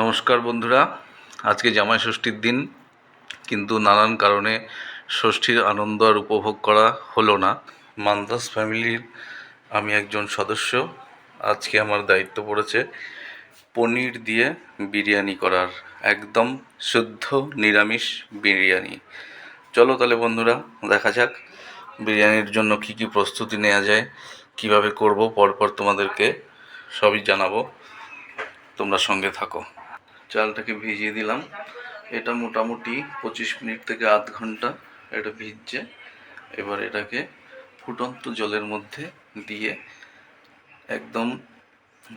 নমস্কার বন্ধুরা। আজকে জামাই ষষ্ঠীর দিন, কিন্তু নানান কারণে ষষ্ঠীর আনন্দ আর উপভোগ করা হলো না। মান্দাস ফ্যামিলির আমি একজন সদস্য, আজকে আমার দায়িত্ব পড়েছে পনির দিয়ে বিরিয়ানি করার, একদম শুদ্ধ নিরামিষ বিরিয়ানি। চলো তাহলে বন্ধুরা, দেখা যাক বিরিয়ানির জন্য কি কি প্রস্তুতি নেওয়া যায়, কীভাবে করব, পরপর তোমাদেরকে সবই জানাব। তোমরা সঙ্গে থাকো। চালটাকে ভিজিয়ে দিলাম। এটা মোটামুটি পঁচিশ মিনিট থেকে আধ ঘণ্টা এটা ভিজছে। এবার এটাকে ফুটন্ত জলের মধ্যে দিয়ে একদম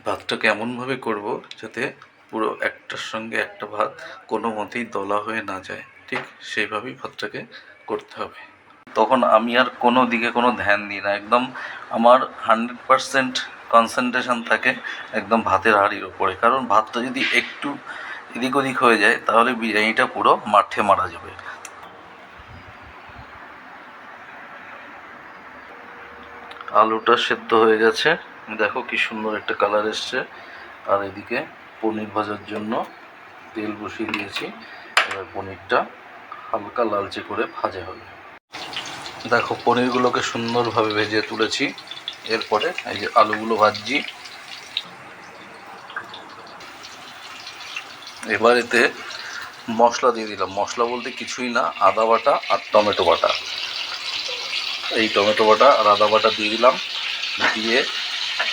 ভাতটাকে এমনভাবে করব যাতে পুরো একটার সঙ্গে একটা ভাত কোনো মতেই দলা হয়ে না যায়। ঠিক সেইভাবেই ভাতটাকে করতে হবে। তখন আমি আর কোনো দিকে কোনো ধ্যান দিই না। একদম আমার হান্ড্রেড পারসেন্ট কনসেন্ট্রেশন থাকে একদম ভাতের হাঁড়ির ওপরে কারণ ভাতটা যদি একটু এদিক ওদিক হয়ে যায়, তাহলে বিরিয়ানিটা পুরো মাঠে মারা যাবে। আলুটা সেদ্ধ হয়ে গেছে। দেখো কি সুন্দর একটা কালার এসছে। আর এদিকে পনির ভাজার জন্য তেল বসিয়ে দিয়েছি। এবার পনিরটা হালকা লালচে করে ভাজা হবে। দেখো, পনিরগুলোকে সুন্দরভাবে ভেজে তুলেছি। এরপরে এই যে আলুগুলো ভাজছি। এবার এতে মশলা দিয়ে দিলাম। মশলা বলতে কিছুই না, আদা বাটা আর টমেটো বাটা। এই টমেটো বাটা আর আদা বাটা দিয়ে দিলাম। দিয়ে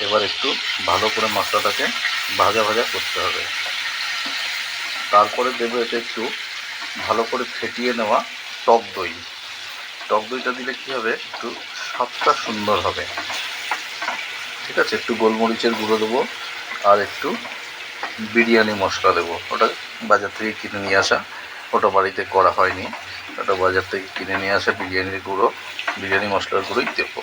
এবার একটু ভালো করে মশলাটাকে ভাজা ভাজা করতে হবে। তারপরে দেবো এতে একটু ভালো করে ফেটিয়ে নেওয়া টক দই। টক দইটা দিলে কী হবে? একটু স্বাদটা সুন্দর হবে। ঠিক আছে, একটু গোলমরিচের গুঁড়ো দেবো আর একটু বিরিয়ানি মশলা দেবো। ওটা বাজার থেকে কিনে নিয়ে আসা। ওটা বাড়িতে করা হয়নি। ওটা বাজার থেকে কিনে নিয়ে আসা বিরিয়ানির গুঁড়ো, বিরিয়ানি মশলার গুঁড়োই দেবো।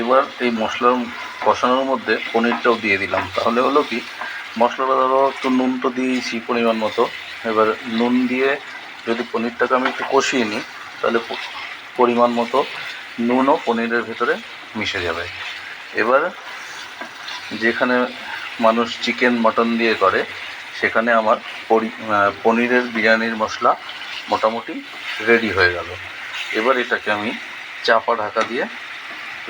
এবার এই মশলার কষানোর মধ্যে পনিরটাও দিয়ে দিলাম। তাহলে হলো কি, মশলাটা ধরো একটু নুন তো দিয়েছি পরিমাণ মতো। এবার নুন দিয়ে যদি পনিরটাকে আমি একটু কষিয়ে নিই, তাহলে পরিমাণ মতো নুনও পনিরের ভেতরে মিশে যাবে। এবার যেখানে মানুষ চিকেন মটন দিয়ে করে, সেখানে আমার পনিরের বিরিয়ানির মশলা মোটামুটি রেডি হয়ে গেল। এবার এটাকে আমি চাপা ঢাকা দিয়ে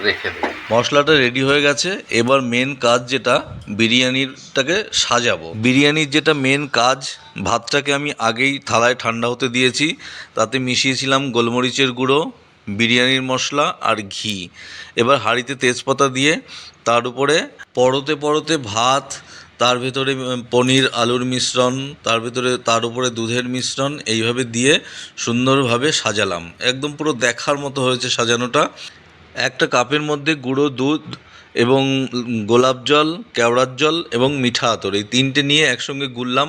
রেখে দেবো। মশলাটা রেডি হয়ে গেছে। এবার মেন কাজ যেটা বিরিয়ানিরটাকে সাজাবো। বিরিয়ানির যেটা মেন কাজ, ভাতটাকে আমি আগেই থালায় ঠান্ডা হতে দিয়েছি। তাতে মিশিয়েছিলাম গোলমরিচের গুঁড়ো বিরিয়ানির মশলা আর ঘি। এবার হাঁড়িতে তেজপাতা দিয়ে তার উপরে পরোতে পরোতে ভাত, তার ভিতরে পনির, আলুর মিশ্রণ, তার ভিতরে, তার উপরে দুধের মিশ্রণ এইভাবে দিয়ে সুন্দরভাবে সাজালাম। একদম পুরো দেখার মতো হয়েছে সাজানোটা। একটা কাপের মধ্যে গুঁড়ো দুধ এবং গোলাপ জল, কেওড়ার জল এবং মিঠা আতর, এই তিনটে নিয়ে একসঙ্গে গুললাম।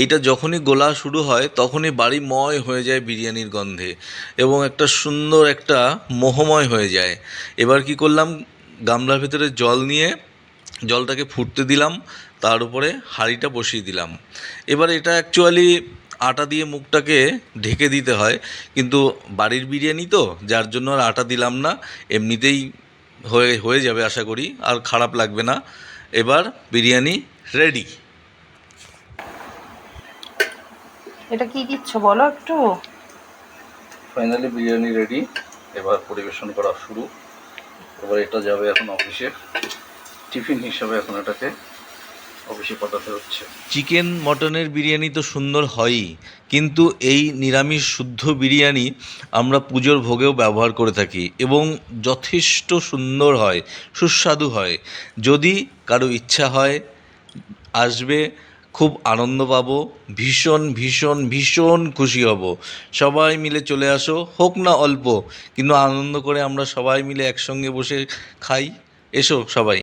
এইটা যখনই গোলা শুরু হয়, তখনই বাড়ি ময় হয়ে যায় বিরিয়ানির গন্ধে এবং একটা সুন্দর একটা মোহময় হয়ে যায়। এবার কি করলাম, গামলার ভেতরে জল নিয়ে জলটাকে ফুটতে দিলাম, তার উপরে হাঁড়িটা বসিয়ে দিলাম। এবার এটা অ্যাকচুয়ালি আটা দিয়ে মুখটাকে ঢেকে দিতে হয়, কিন্তু বাড়ির বিরিয়ানি তো, যার জন্য আর আটা দিলাম না, এমনিতেই হয়ে হয়ে যাবে আশা করি আর খারাপ লাগবে না। এবার বিরিয়ানি রেডি এটা কি দিচ্ছ বলো একটু? ফাইনালি বিরিয়ানি রেডি এবার পরিবেশন করা শুরু। এবার এটা যাবে এখন অফিসে টিফিন হিসাবে এখন এটাকে অফিসে পাঠাতে হচ্ছে। চিকেন মটনের বিরিয়ানি তো সুন্দর হয়ই, কিন্তু এই নিরামিষ শুদ্ধ বিরিয়ানি আমরা পুজোর ভোগেও ব্যবহার করে থাকি এবং যথেষ্ট সুন্দর হয়, সুস্বাদু হয়। যদি কারও ইচ্ছা হয়, আসবে, খুব আনন্দ পাবো, ভীষণ ভীষণ ভীষণ খুশি হব। সবাই মিলে চলে আসো, হোক না অল্প, কিন্তু আনন্দ করে আমরা সবাই মিলে একসঙ্গে বসে খাই। এসো সবাই।